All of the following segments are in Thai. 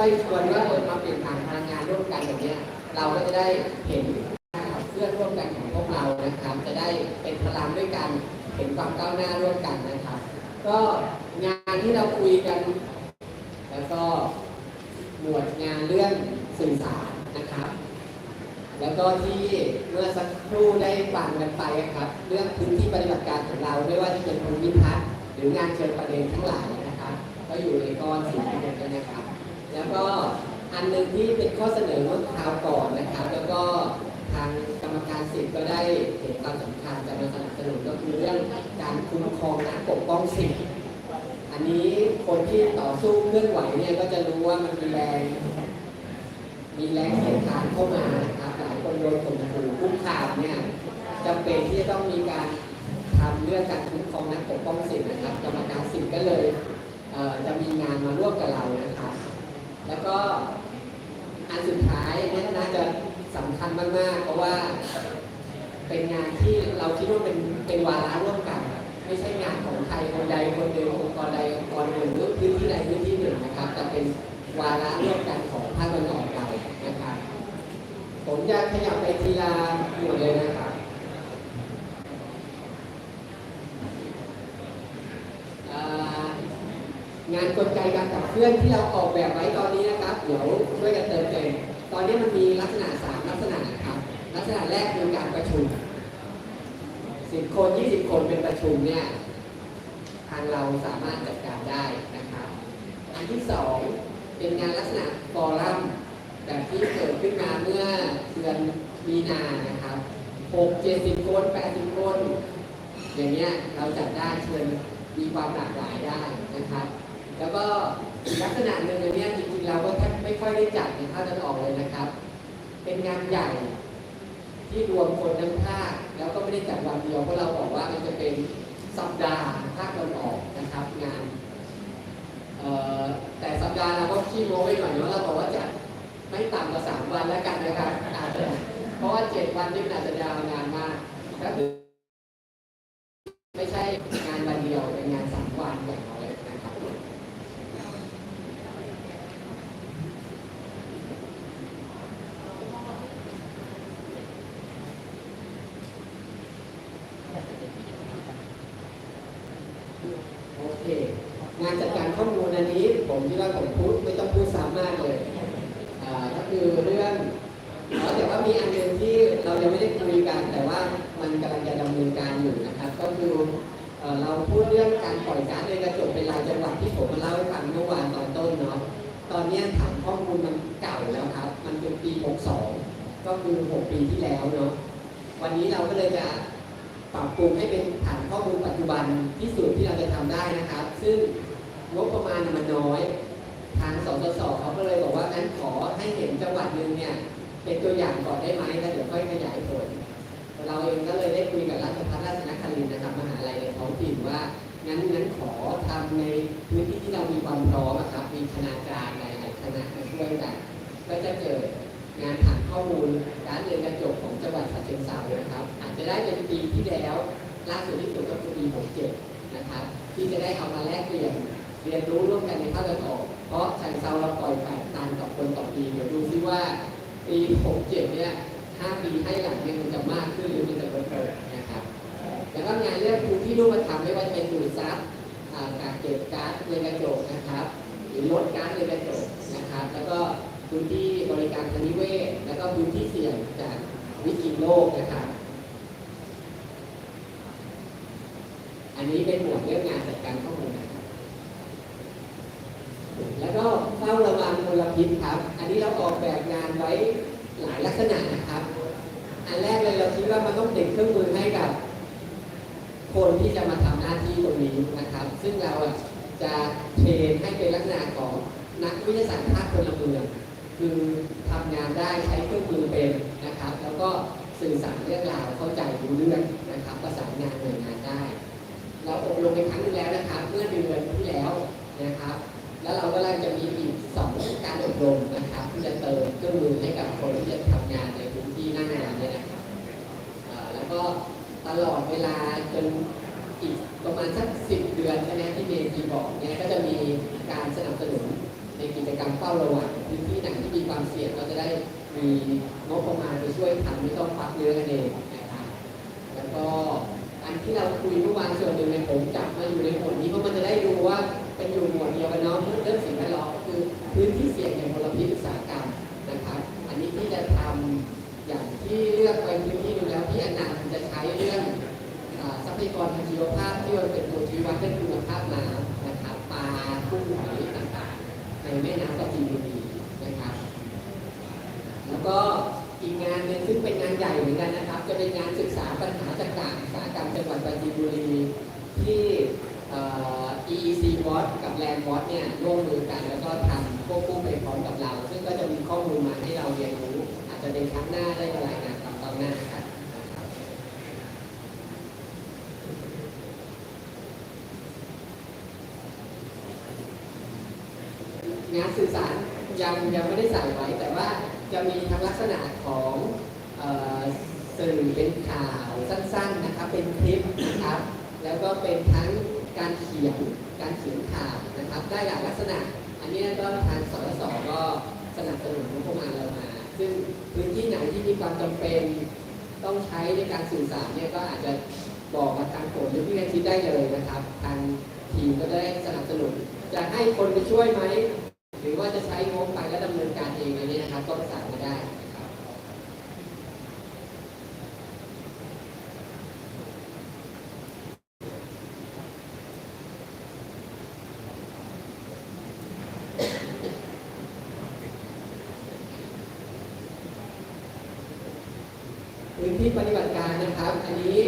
ค่อยชวนว่าเออมาเปลี่ยนผ่านพลังงานร่วมกันแบบเนี้ยเราก็จะได้เห็นเคลื่อนร่วมกันของพวกเรานะครับ จะได้เป็นพลังด้วยกันเห็นความก้าวหน้าร่วมกันนะครับ ก็งานที่เราคุยกัน แล้วก็หมวดงานเรื่องสื่อสารนะครับ แล้วก็ที่เมื่อสักครู่ได้ฟังกันไปครับ เรื่องพื้นที่ปฏิบัติการของเราไม่ว่าจะเป็นภูมิทัศน์หรืองานเชิงประเด็นทั้งหลายนะครับ ก็อยู่ในก้อนสีน้ำเงินกันนะครับ แล้วก็อันหนึ่งที่เป็นข้อเสนอเมื่อคราวก่อนนะครับ แล้วก็ทางกรรมการสิทธิ์ก็ได้เห็นความสำคัญจะมาสนับสนุนก็คือเรื่องการคุ้มครองและปกป้องสิทธิ์อันนี้คนที่ต่อสู้เคลื่อนไหวเนี่ยก็จะรู้ว่ามันมีแรง มีแรงเสียดทานเข้ามานะครับหลายคนโดนข่มขู่คุกคามเนี่ยจำเป็นที่จะต้องมีการทำเรื่องการคุ้มครองและปกป้องสิทธิ์นะครับกรรมการสิทธิ์ก็เลยจะมีงานมาร่วมกับเรานะครับ แล้วก็อันสุดท้ายนี่น่าจะสำคัญมาก ๆ เพราะว่าเป็นงานที่เราคิดว่าเป็นเป็นวาระร่วมกัน ไม่ใช่งานของใครคนใดคนหนึ่งองค์กรใดองค์กรหนึ่งหรือพื้นที่ใดพื้นที่หนึ่งนะครับ แต่เป็นวาระร่วมกันของภาคตะวันออกเรานะครับ ผมจะขยับไปทีละหมวดเลยนะครับงานกลไกการ เพื่อนที่เราออกแบบไว้ตอนนี้นะครับ เดี๋ยวช่วยกันเติมเต็มตอนนี้มันมีลักษณะสามลักษณะนะครับ ลักษณะแรกคือการประชุมสิบคนยี่สิบคนเป็นประชุมเนี่ยทางเราสามารถจัดการได้นะครับ อันที่สองเป็นงานลักษณะฟอรัมแบบที่เกิดขึ้นมาเมื่อเดือนมีนานะครับหกเจ็ดสิบคนแปดสิบคน อย่างเงี้ยเราจัดได้เชิญมีความหลากหลายได้นะครับ แล้วก็ลักษณะหนึ่งอันเนี้ยจริงๆเราก็แทบไม่ค่อยได้จัดในภาคตะวันออกเลยนะครับ เป็นงานใหญ่ที่รวมคนทั้งภาคแล้วก็ไม่ได้จัดวันเดียวเพราะเราบอกว่ามันจะเป็นสัปดาห์ภาคตะวันออกนะครับงานแต่สัปดาห์เราก็ขี้โม้ไว้หน่อยว่าเราบอกว่าจะไม่ต่ำกว่าสามวันแล้วกันนะครับอาจจะเพราะว่าเจ็ดวันนี่มันอาจจะยาวนานมากก็คือไม่ใช่งานวันเดียวเป็นงานสามวันอย่างน้อยนะครับ โอเค งานจัดการข้อมูลอัน นี้ผมคิดว่าผมพูดไม่ต้องพูดซ้ำมากเลยอ่าก็คือเรื่องอ๋อแต่ว่ามีอันหนึงที่เรายังไม่ได้คุยกันแต่ว่ามันกำลังจะดำเนินการอยู่นะครับ ก็คือเราพูดเรื่องการปล่อยก๊าซเรือนกระจกเป็นรายจังหวัดที่ผมมาเล่าให้ฟังเมื่อวานตอนต้นเนาะตอนนี้ฐานข้อมูลมันเก่าแล้วครับ มันเป็นปี 62 ก็คือ 6 ปีที่แล้วเนาะวันนี้เราก็เลยจะปรับปรุงให้เป็นฐานข้อมูลปัจจุบันที่สุดที่เราจะทำได้นะครับ ซึ่ง งบประมาณมันน้อย ทางสสสเขาก็เลยบอกว่างั้นขอให้เห็นจังหวัดหนึ่งเนี่ยเป็นตัวอย่างก่อนได้ไหมแล้วเดี๋ยวค่อยขยายผล เราเองก็เลยได้คุยกับราชภัฏราชนครินนะครับมหาลัยในท้องถิ่นว่างั้นงั้นขอทำในพื้นที่ที่เรามีความพร้อมอะครับมีคณาจารย์หลายๆคณะมาช่วยกันก็จะเกิดงานฐานข้อมูลการเรียนกระจกของจังหวัดฉะเชิงเทรานะครับ อาจจะได้เป็นปีที่แล้วล่าสุดที่สุดก็คือปี67นะครับที่จะได้เอามาแลกเปลี่ยน เรียนรู้ร่วมกันในภาคตะวันออก เพราะชิงเทราเราปล่อยแปดตันต่อคนต่อปีเดี๋ยวดูซิว่าปี67เนี่ย5ปีให้หลังเนี่ยมันจะมากขึ้นหรือมันจะลดลงนะครับ แล้วก็งานเรื่องพื้นที่รูปธรรมไม่ว่าจะเป็นดูดซับอ่ากักเก็บก๊าซเรือนกระจกนะครับ หรือลดก๊าซเรือนกระจกนะครับ แล้วก็พื้นที่บริการทางนิเวศ แล้วก็พื้นที่เสี่ยงจากวิกฤตโลกนะครับอันนี้เป็นหมวดเรื่องงานจัดการข้อมูลนะครับ แล้วก็เฝ้าระวังม ลพิษครับ อันนี้เราออกแบบงานไว้หลายลักษณะนะครับ อันแรกเลยเราคิดว่ามันต้องติดเครื่องมือให้กับ คนที่จะมาทำหน้าที่ตรงนี้นะครับ ซึ่งเราจะเทรนให้เป็นลักษณะของนักวิทยาศาสตร์ภาคพลเมืองคือทำงานได้ใช้เครื่องมือเป็นนะครับ แล้วก็สื่อสารเรื่องราวเข้าใจรู้เรื่องนะครับ ประสานงานหน่วยงานได้ เราอบรมไปครั้งหนึงแล้วนะครับ เมื่อเดือนที่แล้วนะครับ แล้วเราก็เลยจะมีอีกสอง รมนะครับที่จะเติมเครื่องมือให้กับคนที่จะทำงานในพื้นที่หน้างานเนี่ยนะครับแล้วก็ตลอดเวลาจนอีกประมาณสักสิบเดือนใช่ไหมที่เมย์บอกเนี่ยก็จะมีการสนับสนุนในกิจกรรมเฝ้าระวังพื้นที่ไหนที่มีความเสี่ยงเราจะได้มีงบประมาณไปช่วยทำไม่ต้องฟักเนื้อกันเองนะครับแล้วก็อันที่เราคุยเมื่อวานส่วนหนึ่งเนี่ยผมจับมาอยู่ในหมวดนี้เพราะมันจะได้ดูว่าเป็นอยู่หมวดเดียวกันเนาะเรื่องสิ่งแวดล้อม คือพื้นที่เสี่ยงอย่างมลพิษอุตสาหกรรมนะครับ อันนี้ที่จะทำอย่างที่เลือกไปพื้นที่ดูแล้วที่อนันต์จะใช้เรื่องทรัพยากรทางชีวภาพที่มันเป็นตัวชี้วัดเรื่องคุณภาพน้ำนะครับปลากุ้งหอยต่างๆ ในแม่น้ำปราจีนบุรีนะครับ แล้วก็อีกงานหนึ่งซึ่งเป็นงานใหญ่เหมือนกันนะครับ จะเป็นงานศึกษาปัญหาจากการอุตสาหกรรมจังหวัดปราจีนบุรีที่ EEC Watch กับ Land Watch เนี่ยร่วมมือกันแล้วก็ทำควบคู่ไปพร้อมกับเรา ซึ่งก็จะมีข้อมูลมาให้เราเรียนรู้ อาจจะเป็นครั้งหน้าได้รายงานตามตอนหน้าครับงานสื่อสารยังยังไม่ได้ใส่ไว้ แต่ว่าจะมีทั้งลักษณะของออสื่อเป็นข่าวสั้นๆนะครับเป็นคลิปนะครับ แล้วก็เป็นทั้ง การเขียนการเขียนข่าวนะครับ ได้หลายลักษณะ อันนี้ก็ทางสสสก็สนับสนุนงบประมาณเรามา ซึ่งพื้นที่ไหนที่มีความจำเป็นต้องใช้ในการสื่อสารเนี่ยก็อาจจะบอกมาทางโผล่หรือพี่อนชิดได้เลยนะครับ ทางทีมก็ได้สนับสนุน จะให้คนไปช่วยไหม หรือว่าจะใช้งบไปแล้วดำเนินการเองอันนี้นะครับก็ประสานมาได้นะครับ พื้น ที่ปฏิบัติการนะครับ อันนี้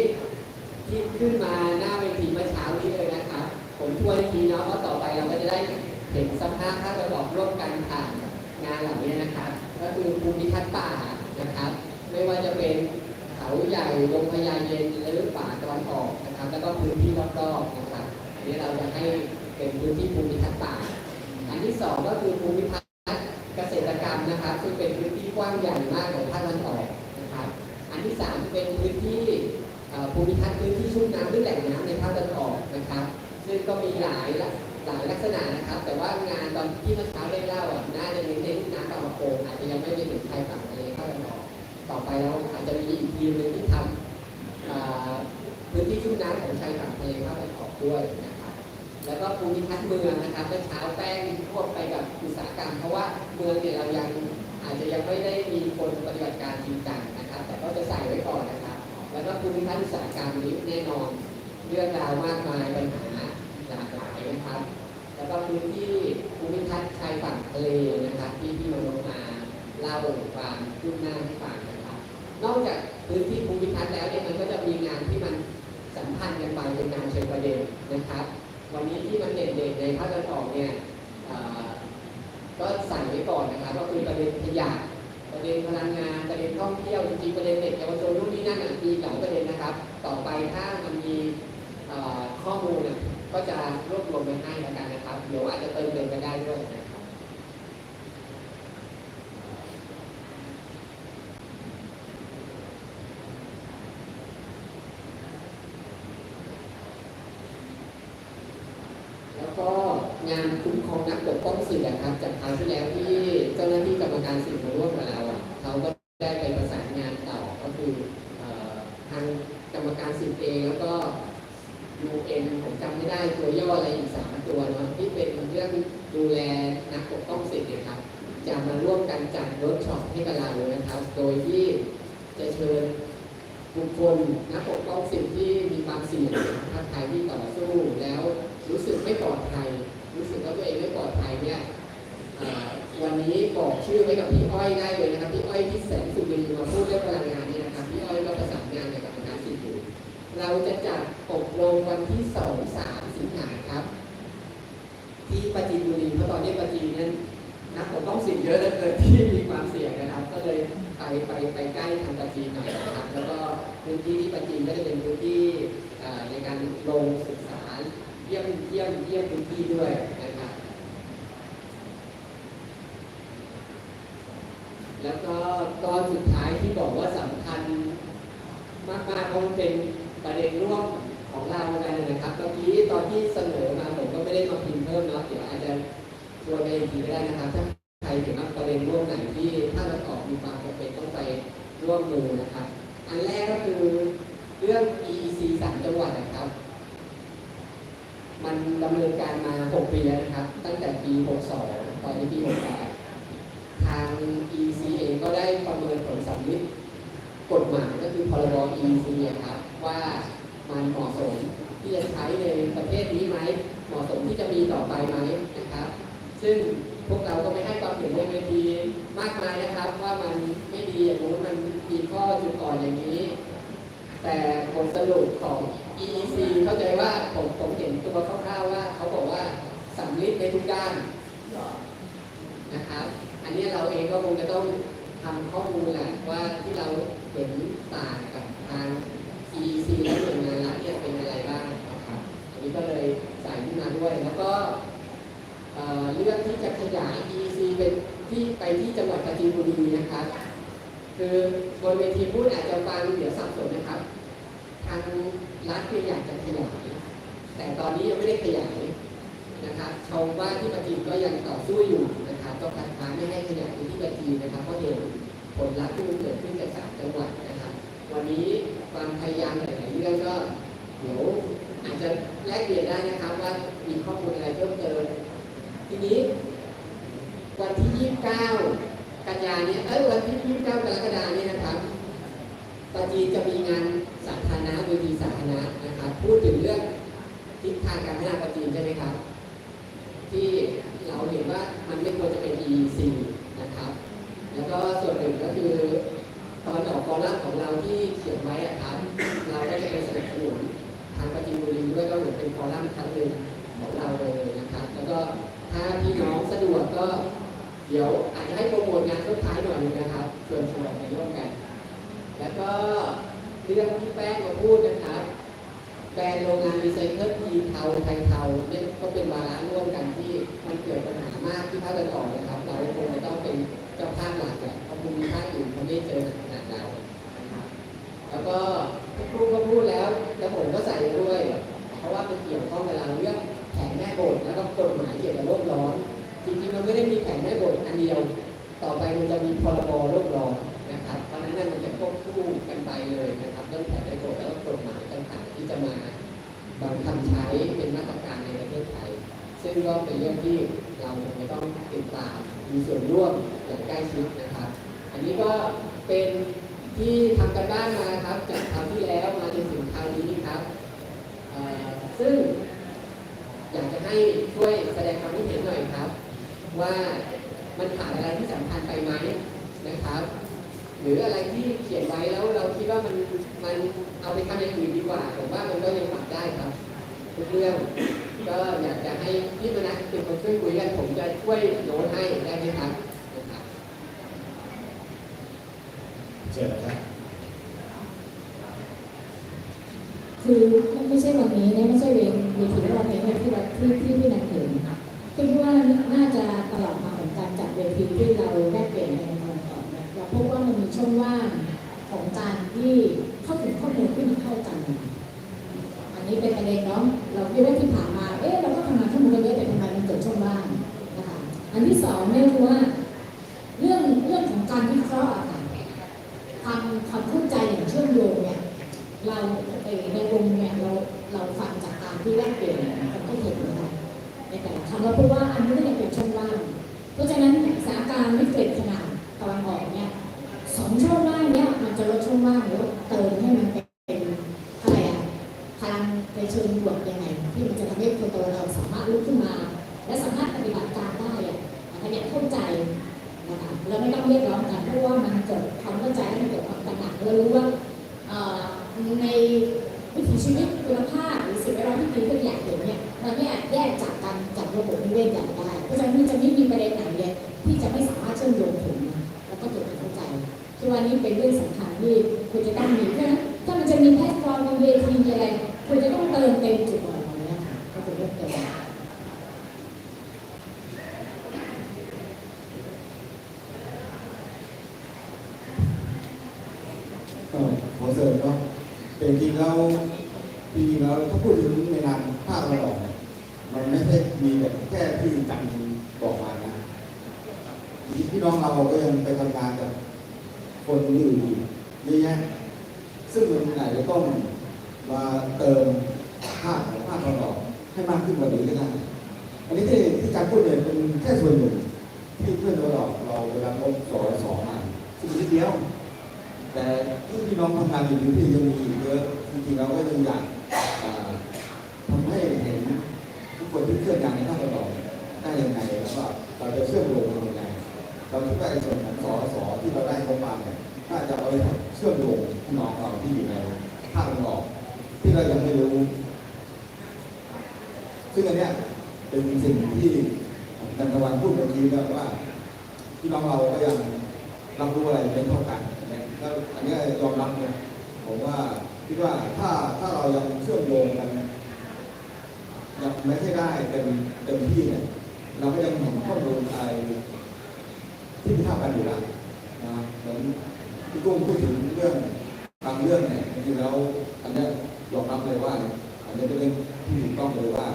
ที่ขึ้นมาหน้าเวทีเมื่อเช้านี้เลยนะครับ ผมทวนทีเนาะเพราะต่อไปเราก็จะได้เห็นสภาพถ้าเราบอกร่วมกันผ่านงานเหล่านี้นะครับ ก็คือภูมิทัศน์ป่านะครับ ไม่ว่าจะเป็นเขาใหญ่ลงพญาเย็นหรือป่าตะวันออกนะครับ แล้วก็พื้นที่รอบๆนะครับอันนี้เราจะให้เป็นพื้นที่ภูมิทัศน์ป่า อันที่สองก็คือภูมิทัศน์เกษตรกรรมนะครับ ซึ่งเป็นพื้นที่กว้างใหญ่มากของภาคตะวันออก ที่สามเป็นพื้นที่ภูมิทัศน์พื้นที่ชุ่มน้ำหรือแหล่งน้ำในภาคตะวันออกนะครับ ซึ่งก็มีหลายละหลายลักษณะนะครับ แต่ว่างานตอนที่เมื่อเช้าได้เล่าอะน่าจะเน้นเน้นน้ำตะวันโกงอาจจะยังไม่ไปถึงชายฝั่งทะเลภาคตะวันออกต่อไปเราอาจจะมีอีกทีมหนึงที่ทำพื้นที่ชุ่มน้ำของชายฝั่งทะเลภาคตะวันออกด้วยนะครับแล้วก็ภูมิทัศน์เมืองนะครับเมื่อเช้าแป้งควบไปกับอุตสาหกรรม เพราะว่าเมืองเนี่ยเรายัง อาจจะยังไม่ได้มีคนปฏิบัติการจริงจังนะครับ แต่ก็จะใส่ไว้ก่อนนะครับ แล้วก็ภูมิทัศน์อุตสาหกรรมนี้แน่นอนเรื่องราวมากมายปัญหาหลากหลายนะครับ แล้วก็พื้นที่ภูมิทัศน์ชายฝั่งทะเลนะครับ ที่พี่มโนมาเล่าความคืบหน้าให้ฟังนะครับ นอกจากพื้นที่ภูมิทัศน์แล้วเนี่ยมันก็จะมีงานที่มันสัมพันธ์กันไปเป็นงานเชิงประเด็นนะครับ วันนี้ที่มันเด่นๆในภาคตะวันออกเนี่ย ก็ใส่ไว้ก่อนนะครับก็คือประเด็นขยะประเด็นพลังงานประเด็นท่องเที่ยวจริงๆประเด็นเด็กเยาวชนรุ่นนี้นั่นน่ะมีหลายประเด็นนะครับ ต่อไปถ้ามันมีข้อมูลน่ะก็จะรวบรวมไปให้แล้วกันนะครับเดี๋ยวอาจจะเติมเต็มกันได้ด้วยนะครับ แล้วก็งานคุ้มครองนักปกป้อง สื่อนะครับจากคราวที่แล้วที่เจ้าหน้าที่กรรมการสื่อมาร่วมกับเราอะเขาก็ได้ไปประสานงานต่อก็คือเอ่อทางกรรมการสื่อเองแล้วก็ UN ผมจำไม่ได้ตัวย่ออะไรอีกสามตัวเนาะที่เป็นเรื่องดูแลนักปกป้องสิทธิ์นี่ยครับจะมาร่วมกันจัดเวิร์กช็อปให้กับเรานะครับ โดยที่จะเชิญบุคคลนักปกป้องสิทธิ์ที่มีความเสี่ยงถ้าใครที่ต่อสู้แล้วรู้สึกไม่ปลอดภัย รู้สึกว่าตัวเองไม่ปลอดภัยเนี่ยวันนี้บอกชื่อไว้กับพี่อ้อยได้เลยนะครับพี่อ้อยที่แสนสุรินมาพูดเรื่องพลังงานนี่นะครับพี่อ้อยก็ประสานงานกับกรรมการสิทธิ์อยู่เราจะจัดอบรมวันที่สองสามสิงหาครับ ที่ปจีนบุรีเพราะตอนนี้ปจีนนั้นนักปกป้องสิ่งเยอะเหลือเกินที่มีความเสี่ยงนะครับ ก็เลยไปไปไปใกล้ทางปจีนหน่อยนะครับ แล้วก็พื้นที่ที่ปจีนก็จะเป็นพื้นที่ในการลงศึกษา ยี่ยมเยี่ยมเยี่ยมพื้นที่ด้วยนะครับแล้วก็ตอนสุดท้ายที่บอกว่าสำคัญ มากๆเพราะมันเป็นประเด็นร่วมของเรากันนะครับเมื่อกี้ตอนที่เสนอมาผมก็ไม่ได้มาพิมพ์เพิ่มเนาะเดี๋ยวอาจจะชวนไปอีกทีก็ได้นะครับถ้าใครเห็นว่าประเด็นร่วมไหนที่ถ้าเราออกมีความจำเป็นต้องไปร่วมมือนะครับ อันแรกก็คือเรื่อง EEC สามจังหวัดนะครับ มันดำ เนินการมา 6 ปีแล้วนะครับ ตั้งแต่ปี 62 ตอนนี้ปี 68 ทาง EC เองก็ได้ประเมินผลสำลิดกฎหมายก็คือพรบ EEC อะครับ ว่ามันเหมาะสมที่จะใช้ในประเทศนี้ไหม เหมาะสมที่จะมีต่อไปไหมนะครับ ซึ่งพวกเราก็ไม่ให้ความเห็นในเวทีมากมายนะครับ ว่ามันไม่ดีอย่างนู้นมันมีข้อจุดอ่อนอย่างนี้ แต่ผลสรุปของ EEC เข้าใจว่าผมผมเห็นตัวคร่าวๆว่าเขาบอกว่าสำลิดในทุกด้านนะครับ อันนี้เราเองก็คงจะต้องทำข้อมูลแหละว่าที่เราเห็นต่างกับทาง EEC และหน่วยงานรัฐเนี่ยเป็นอะไรบ้างนะครับอันนี้ก็เลยใส่ขึ้นมาด้วยแล้วก็เเรื่องที่จะขยาย EEC เป็นที่ไปที่จังหวัดปราจีนบุรีนะครับ คือบนเวทีพูดอาจจะฟังเดี๋ยวสับสนนะครับ ทางรัฐเนี่ยอยากจะขยาย แต่ตอนนี้ยังไม่ได้ขยายนะครับชาวบ้านที่ปราจีนก็ยังต่อสู้อยู่นะครับก็คัดค้านไม่ให้ขยายพื้นที่ปราจีนนะครับเพราะเห็นผลลัพธ์ที่มันเกิดขึ้นกับสามจังหวัดนะครับ วันนี้ความพยายามหลายๆเรื่องก็เดี๋ยวอาจจะแลกเปลี่ยนได้นะครับว่ามีข้อมูลอะไรเพิ่มเติมทีนี้ วันที่ 29 กันยานี่ยเอ้ยวันที่ 29กรกฎาเนี่ยนะครับปาจีนจะมีงาน สาธารณะเวทีสาธารณะนะครับพูดถึงเรื่องทิศทางการพัฒนาปาจีนใช่ไหมครับที่เราเห็นว่ามันไม่ควรจะเป็น EEC นะครับแล้วก็ส่วนหนึ่งก็คือตอนออกคอลัมน์ของเราที่เขียนไว้อะครับเราก็จะไปสนับสนุนทางปราจีนบุรีด้วยก็เหมือนเป็นคอลัมน์ครั้งหนึ่งของเราเลยนะครับ แล้วก็ถ้าพี่น้องสะดวกก็เดี๋ยวอาจจะให้โปรโมทงานสุดท้ายหน่อยนึงนะครับชวนชวนไปร่วมกัน แล้วก็ เรื่องที่แป้งมาพูดนะครับแบรนด์โรงงานรีไซเคิลทีเทาไทยเทาเนี่ยก็เป็นวาระร่วมกันที่มันเกิดปัญหามากที่ภาคตะวันออกนะครับ เราคงจะต้องเป็นเจ้าภาพหลักแหละเพราะภูมิภาคอื่นเขาไม่เจอขนาดเราแล้วก็ทุกครูก็พูดแล้วแล้วผมก็ใส่ด้วย เพราะว่ามันเกี่ยวข้องกับเราเรื่องแผนแม่บทแล้วก็กฎหมายเกี่ยวกับโลกร้อนจริงๆมันไม่ได้มีแผนแม่บทอันเดียว ต่อไปมันจะมีพรบโลกร้อนนะครับ ควบคู่กันไปเลยนะครับเรื่องแผนแม่บทแล้วก็กฎหมายต่างๆที่จะมาบังคับใช้เป็นมาตรการในประเทศไทย ซึ่งก็เป็นเรื่องที่เราคงจะต้องติดตามมีส่วนร่วมอย่างใกล้ชิดนะครับ อันนี้ก็เป็นที่ทำกันบ้านมาครับจากคราวที่แล้วมาจนถึงคราวนี้ครับซึ่งอยากจะให้ช่วยแสดงความคิดเห็นหน่อยครับ ว่ามันขาดอะไรที่สำคัญไปไหมนะครับ หรืออะไรที่เขียนไว้แล้วเราคิดว่ามันมันเอาไปทำอย่างอื่นดีกว่าผมว่ามันก็ยังปรับได้ครับทุกเรื่องก็อยากจะให้พี่มนัสเป็นคนช่วยคุยกันผมจะช่วยโน้ตให้ได้ไหมครับเชิญครับคือไม่ใช่วันนี้เนี่ยไม่ใช่เวทีทีแรกเนี่ยที่เราที่ที่ที่นักเห็นคิดว่าน่าจะตลอดมาของการจัดเวทีที่เราแลกเปลี่ยนในตอนก่อนเนี่ยเราพบว่ามันมีช่องว่างของการที่เข้าถึงข้อมูลที่มันเข้ากัน อันนี้เป็ นประเด็นเนาะเราคิดว่าที่ผ่านมาเอ๊ะเราก็ทำงานข้อมูลเยอะแต่ทำไมมันเกิดช่องว่างนะคะอันที่สองไม่รู้ว่า เรื่องเรื่องของการวิเคราะห์ ใจนะคะแล้วไม่ต้องเรียกร้องกันเพราะว่ามันเกิดความเข้าใจมันเกิดความตระหนักแล้วรู้ว่าในวิถีชีวิตคุณภาพหรือสิ่งแวดล้อมที่ดีก็อย่ากเห็นเนี่ยมันไม่อาจแยกจากกันจากระบบนิเวศอย่างได้ เพราะฉะนั้นมันจะไม่มีประเด็นไหนเลยที่จะไม่สามารถเชื่อมโยงถึงแล้วก็เกิดความเข้าใจคือวันนี้เป็นเรื่องสำคัญที่คุณจะต้องมีเพราะฉะนั้นถ้ามันจะมีแพลตฟอร์มมีเวทีมีอะไรคุณจะต้องเติมเต็มจุดอ่อนของนี้ค่ะก็เป็นเรื่องเติม ก็ขอ เสริมเนาะแต่จริงๆแล้วจริงๆแล้วถ้าพูดถึงในนามภาคตะวันออกเนี่ยมันไม่ใช่มีแบบแค่ที่จันทร์บอกน้องเราก็ยังไปทำงานกับคนอื่นอีกเยอะแซึ่งมันอาจจะต้องมาเติมภาคของภาคเราออกให้มากขึ้นกว่านี้ก็ได้ อันนี้ที่ที่การพูดเนี่ยเป็นแค่ส่วนหนึ่งที่เพื่อนเราเราเราเวลาพบสอนสอนมาซึ่งนิดเดียว แต่ที่พี่น้องทำงานอยู่ที่ยังมีอีกเยอะจริงๆเราก็ยังอยากทำให้เห็นทุกคนที่เคลื่อนงานในภาคตะวันออกได้ยังไงแล้วก็เราจะเชื่อมโยงกันยังไงเราคิดว่าไอ้ส่วนของสอสอที่เราได้เข้ามาเนี่ยน่าจะเอาไปเชื่อมโยงพี่น้องเราที่อยู่ในภาคตะวันออกที่เรายังไม่รู้ ซึ่งอันเนี้ยเป็นสิ่งที่นันทวันพูดเมื่อกี้แล้วว่าพี่น้องเราก็ยังรับรู้อะไรไม่เท่ากัน แล้วอันนี้ยอมรับเนี่ยผมว่าคิดว่าถ้าถ้าเรายังเชื่อมโยงกันยังไม่ใช่ได้เต็มเต็มที่เนี่ยเราก็ยังเห็นข้อมูลอะไรที่ไม่เท่ากันอยู่แล้วนะเหมือนพี่กุ้งพูดถึงเรื่องบางเรื่องเนี่ยจริงๆแล้วอันนี้ยอมรับเลยว่า อันนี้เป็นเรื่องที่ถูกต้องเลยว่า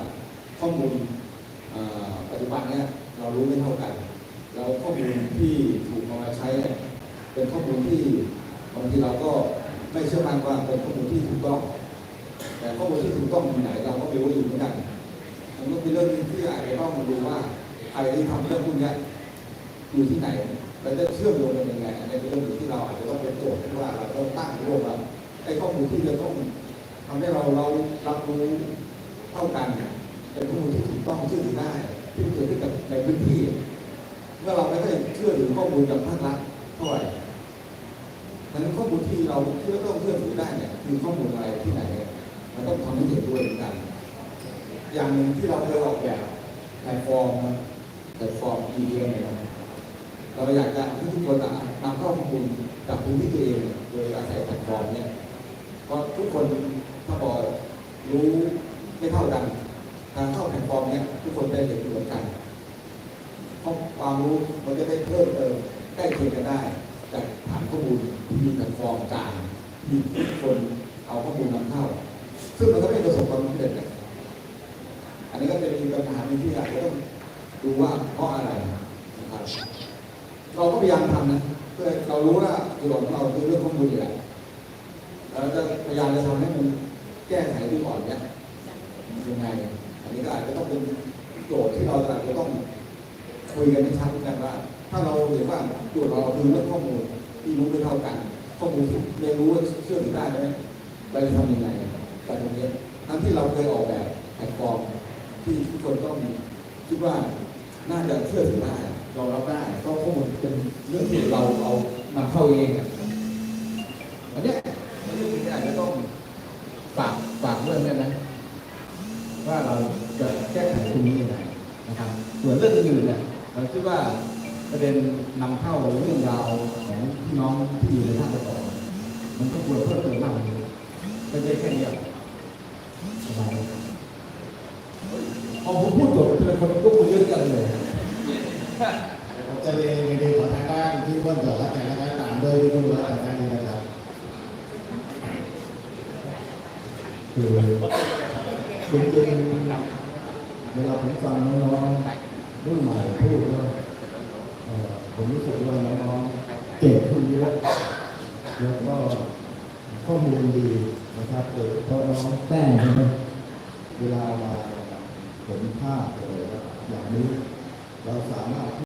ข้อมูลปัจจุบันเนี่ยเรารู้ไม่เท่ากัน เราข้อมูลที่ถูกเอามาใช้เนี่ย เป็นข้อมูลที่บางทีเราก็ไม่เชื่อมั่นว่าเป็นข้อมูลที่ถูกต้อง แต่ข้อมูลที่ถูกต้องอยู่ไหนเราก็ไม่รู้อยู่เหมือนกันมันก็เป็นเรื่องที่อาจจะต้องมาดูว่าใครที่ทำเรื่องพวกนี้อยู่ที่ไหนเราจะเชื่อมโยงกันยังไงอันนี้เป็นเรื่องที่เราอาจจะต้องเป็นโจทย์ว่าเราต้องตั้งร่วมกันไอ้ข้อมูลที่จะต้องทำให้เราเรารับรู้เท่ากันเป็นข้อมูลที่ถูกต้องเชื่อถือได้ที่เกิดขึ้นกับในพื้นที่ เมื่อเราไม่ได้เชื่อถือข้อมูลจากภาครัฐเท่าไหร่ ดังนั้นข้อมูลที่เราที่เราต้องเชื่อถือได้เนี่ยคือข้อมูลอะไรที่ไหนเนี่ยมันต้องทำให้เห็นด้วยเหมือนกัน อย่างหนึ่งที่เราเคยออกแบบแพลตฟอร์มแพลตฟอร์ม EDM เนี่ยเราอยากจะให้ทุกคนอะนำข้อมูลจากพื้นที่ตัวเองโดยอาศัยแพลตฟอร์มเนี่ยเพราะทุกคนถ้าบอกรู้ไม่เท่ากันการเข้าแพลตฟอร์มเนี่ยทุกคนได้เห็นเหมือนกันเพราะความรู้มันจะได้เพิ่มเติมใกล้เคียงกันได้ จากฐานข้อมูลที่มีแพลตฟอร์มกลางที่คนเอาข้อมูลนำเข้า ซึ่งมันก็ไม่ประสบความสำเร็จอันนี้ก็จะมีปัญหาหนึ่งที่อาต้องดูว่าเพราะอะไรนะครับเราก็พยายามทำนะเพื่อเรารู้ว่าจุดอ่อนของเราคือเรื่องข้อมูลอยู่แล้วเราจะพยายามจะทำให้มันแก้ไขที่อ่อนเนี่ยยังไงอันนี้ก็อาจจะต้องเป็นโจทย์ที่เราอาจจะต้องคุยกันให้ชัดกันว่า ถ้าเราเห็นว่าโจทย์เราคือเรื่องข้อมูลที่รู้ไม่เท่ากัน ข้อมูลที่เรียนรู้เชื่อถือได้ไหมเราจะทำยังไงแต่ตรงนี้ทั้งที่เราเคยออกแบบแพลตฟอร์มที่ทุกคนต้องคิดว่าน่าจะเชื่อถือได้ยอมรับได้เพราะข้อมูลเป็นเรื่องที่เราเอานำเข้าเองอะอันนี้เรื่องที่อาจจะต้องฝากฝากเรื่องนี้นะว่าเราจะแก้ไขตรงนี้ยังไงนะครับ ส่วนเรื่องอื่นเนี่ยเราคิดว่า ประเด็นนำเข้าเรื่องราวของพี่น้องที่อยู่ในภาคตะวันออกมันก็ควรเพิ่มเติมมากกว่านี้ไม่ใช่แค่นี้หรอกสบายพอผมพูดจบทีละคนก็คุยเยอะกันเลยผมจะเรียนในเรื่องของทางด้านที่เพื่อนบอกแล้วกันนะครับตามโดยที่คุณรู้ทางด้านนี้นะครับคือจริงๆเวลาผมฟังน้องๆรุ่นใหม่พูดแล้วเอ่อผมรู้สึกว่าน้องๆเก่งขึ้นเยอะแล้วก็ข้อมูลดีนะครับโดยเฉ พา